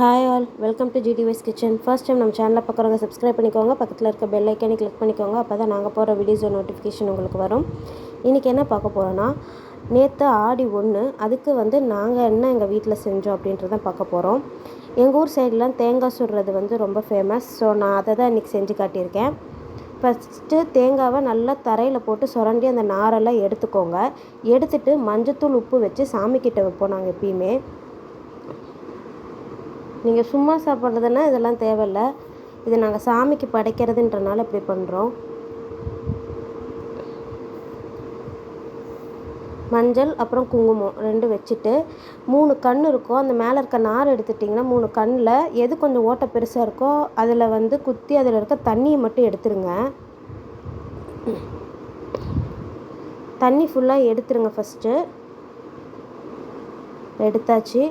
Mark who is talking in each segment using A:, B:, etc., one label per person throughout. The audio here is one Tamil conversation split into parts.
A: ஹாய் ஆல் வெல்கம் டு ஜிடிவைஸ் கிச்சன் ஃபர்ஸ்ட் டைம் நம்ம சேனலில் பார்க்குறவங்க சப்ஸ்கிரைப் பண்ணிக்கோங்க. பக்கத்தில் இருக்க பெல் ஐக்கானே கிளிக் பண்ணிக்கோங்க. அப்போ தான் நாங்கள் போகிற வீடியோஸோ நோட்டிஃபிகேஷன் உங்களுக்கு வரும். இன்றைக்கி என்ன பார்க்க போகிறோன்னா நேற்று ஆடி ஒன்று அதுக்கு வந்து நாங்கள் என்ன எங்கள் வீட்டில் செஞ்சோம் அப்படின்றத பார்க்க போகிறோம் எங்கள் ஊர் சைட்லாம் தேங்காய் சுடுறது வந்து ரொம்ப ஃபேமஸ் ஸோ நான் அதை தான் இன்றைக்கி செஞ்சு காட்டியிருக்கேன். ஃபஸ்ட்டு தேங்காவை நல்லா தரையில் போட்டு சுரண்டி அந்த நாரெல்லாம் எடுத்துக்கோங்க. எடுத்துட்டு மஞ்சத்தூள் உப்பு வச்சு சாமிக்கிட்ட வைப்போம் நாங்கள் எப்பயுமே. நீங்கள் சும்மா சாப்பிட்றதுன்னா இதெல்லாம் தேவையில்ல. இது நாங்கள் சாமிக்கு படைக்கிறதுன்றனால இப்படி பண்ணுறோம் மஞ்சள் அப்புறம் குங்குமம் ரெண்டு வச்சுட்டு மூணு கண் இருக்கும் அந்த மேலே இருக்க நார் எடுத்துட்டிங்கன்னா மூணு கண்ணில் எது கொஞ்சம் ஓட்டை பெருசாக இருக்கோ அதில் வந்து குத்தி அதில் இருக்க தண்ணியை மட்டும் எடுத்துருங்க. தண்ணி ஃபுல்லாக எடுத்துருங்க ஃபஸ்ட்டு எடுத்தாச்சு.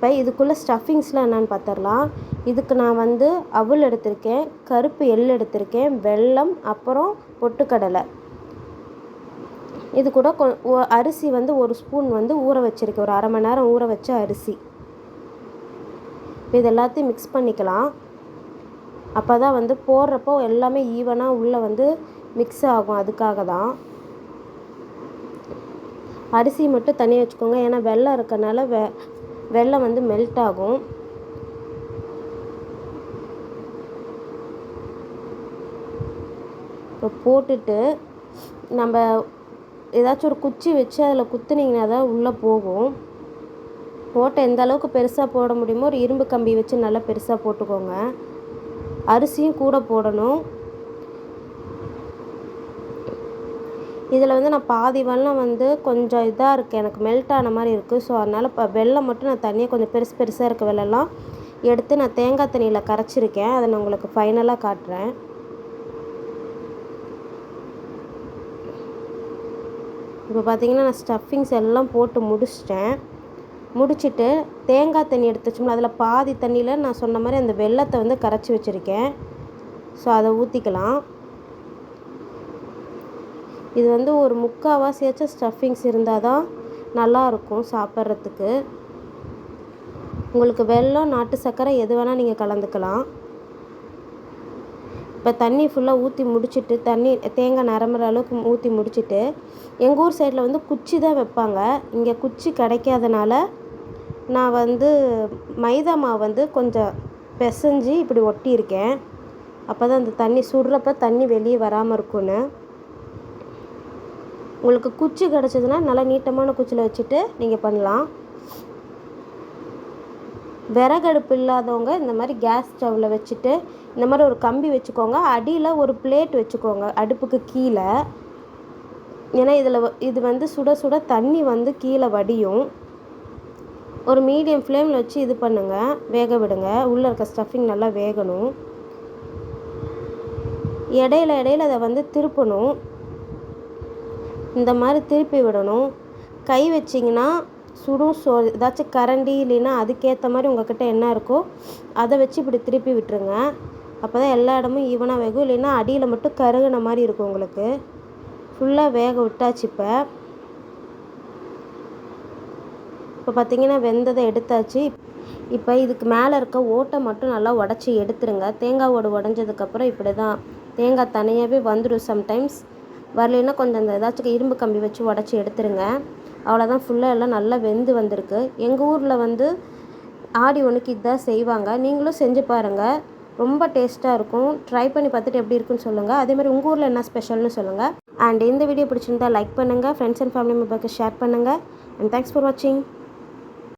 A: இப்போ இதுக்குள்ளே ஸ்டஃபிங்ஸ்லாம் என்னென்னு பார்த்துடலாம் இதுக்கு நான் வந்து அவல் எடுத்திருக்கேன் கருப்பு எள் எடுத்திருக்கேன் வெல்லம் அப்புறம் பொட்டுக்கடலை. இது கூட கொ அரிசி வந்து ஒரு ஸ்பூன் வந்து ஊற வச்சுருக்கேன். ஒரு அரை மணி நேரம் ஊற வச்ச அரிசி. இது எல்லாத்தையும் மிக்ஸ் பண்ணிக்கலாம். அப்போ தான் வந்து போடுறப்போ எல்லாமே ஈவனாக உள்ளே வந்து மிக்ஸ் ஆகும். அதுக்காக தான். அரிசி மட்டும் தனியாக வச்சுக்கோங்க. ஏன்னா வெள்ளம் இருக்கனால வெ வெள்ளம் வந்து மெல்ட் ஆகும். இப்போ போட்டுட்டு நம்ம ஏதாச்சும் ஒரு குச்சி வச்சு அதில் குத்துனிங்கன்னா தான் உள்ளே போகும். போட்ட எந்த அளவுக்கு பெருசாக போட முடியுமோ ஒரு இரும்பு கம்பி வச்சு நல்லா பெருசாக போட்டுக்கோங்க. அரிசியும் கூட போடணும். இதில் வந்து நான் பாதி வெல்லம் வந்து கொஞ்சம் இதாக இருக்குது. எனக்கு மெல்ட் ஆன மாதிரி இருக்குது. ஸோ அதனால் இப்போ வெல்லம் மட்டும் நான் தனியாக கொஞ்சம் பெருசு பெருசாக இருக்க வெள்ளம்லாம் எடுத்து நான் தேங்காய் தண்ணியில் கரைச்சிருக்கேன். அதை நான் உங்களுக்கு ஃபைனலாக காட்டுறேன். இப்போ பார்த்தீங்கன்னா நான் ஸ்டஃபிங்ஸ் எல்லாம் போட்டு முடிச்சிட்டேன். முடிச்சுட்டு தேங்காய் தண்ணி எடுத்து வச்சோம்னா அதில் பாதி தண்ணியில் நான் சொன்ன மாதிரி அந்த வெள்ளத்தை வந்து கரைச்சி வச்சுருக்கேன். ஸோ அதை ஊற்றிக்கலாம் இது வந்து ஒரு முக்கால்வாசியாச்சும் ஸ்டஃபிங்ஸ் இருந்தால் தான் நல்லாயிருக்கும் சாப்பிட்றதுக்கு. உங்களுக்கு வெல்லம் நாட்டு சர்க்கரை எது வேணால் நீங்கள் கலந்துக்கலாம். இப்போ தண்ணி ஃபுல்லாக ஊற்றி முடிச்சுட்டு தண்ணி தேங்காய் நிரம்புற அளவுக்கு ஊற்றி முடிச்சுட்டு எங்கள் ஊர் சைடில் வந்து குச்சி தான் வைப்பாங்க. இங்கே குச்சி கிடைக்காதனால நான் வந்து மைதா மாவு வந்து கொஞ்சம் பிசைஞ்சு இப்படி ஒட்டியிருக்கேன். அப்போ தான் அந்த தண்ணி சுடுறப்ப தண்ணி வெளியே வராமல் இருக்கும்னு. உங்களுக்கு குச்சி கிடச்சதுன்னா நல்லா நீட்டமான குச்சியில் வச்சுட்டு நீங்கள் பண்ணலாம். விறகடுப்பு இல்லாதவங்க இந்த மாதிரி கேஸ் ஸ்டவ்வில் வச்சுட்டு இந்த மாதிரி ஒரு கம்பி வச்சுக்கோங்க. அடியில் ஒரு பிளேட் வச்சுக்கோங்க அடுப்புக்கு கீழே. ஏன்னா இதில் இது வந்து சுட சுட தண்ணி வந்து கீழே வடியும். ஒரு மீடியம் ஃப்ளேமில் வச்சு இது பண்ணுங்கள் வேக விடுங்க. உள்ளே இருக்க ஸ்டஃபிங் நல்லா வேகணும். இடையில இடையில அதை வந்து திருப்பணும். இந்த மாதிரி திருப்பி விடணும். கை வச்சிங்கன்னா சுடும் சோ ஏதாச்சும் கரண்டி இல்லைன்னா அதுக்கேற்ற மாதிரி உங்கள்கிட்ட என்ன இருக்கோ அதை வச்சு இப்படி திருப்பி விட்டுருங்க. அப்போ தான் எல்லா இடமும் ஈவனாக வேகும். இல்லைன்னா அடியில் மட்டும் கருகின மாதிரி இருக்கும் உங்களுக்கு. ஃபுல்லாக வேக விட்டாச்சு இப்போ. இப்போ பார்த்தீங்கன்னா வெந்ததை எடுத்தாச்சு. இப்போ இதுக்கு மேலே இருக்க ஓட்டை மட்டும் நல்லா உடச்சி எடுத்துருங்க. தேங்காய் ஓடு உடஞ்சதுக்கப்புறம் இப்படி தான் தேங்காய் தனியாகவே வந்துடும் சம்டைம்ஸ் வரலைன்னா கொஞ்சம் அந்த ஏதாச்சும் இரும்பு கம்பி வச்சு உடச்சி எடுத்துருங்க. அவ்வளோதான் ஃபுல்லாக எல்லாம் நல்லா வெந்து வந்திருக்கு. எங்கள் ஊரில் வந்து ஆடி ஒன்றுக்கு இதுதான் செய்வாங்க. நீங்களும் செஞ்சு பாருங்கள் ரொம்ப டேஸ்ட்டாக இருக்கும். ட்ரை பண்ணி பார்த்துட்டு எப்படி இருக்குன்னு சொல்லுங்கள் அதேமாதிரி உங்கள் ஊரில் என்ன ஸ்பெஷல்னு சொல்லுங்கள் அண்ட் இந்த வீடியோ பிடிச்சிருந்தா லைக் பண்ணுங்கள் ஃப்ரெண்ட்ஸ் அண்ட் ஃபேமிலி மெம்பருக்கு ஷேர் பண்ணுங்கள் அண்ட் தேங்க்ஸ் ஃபார் வாட்சிங்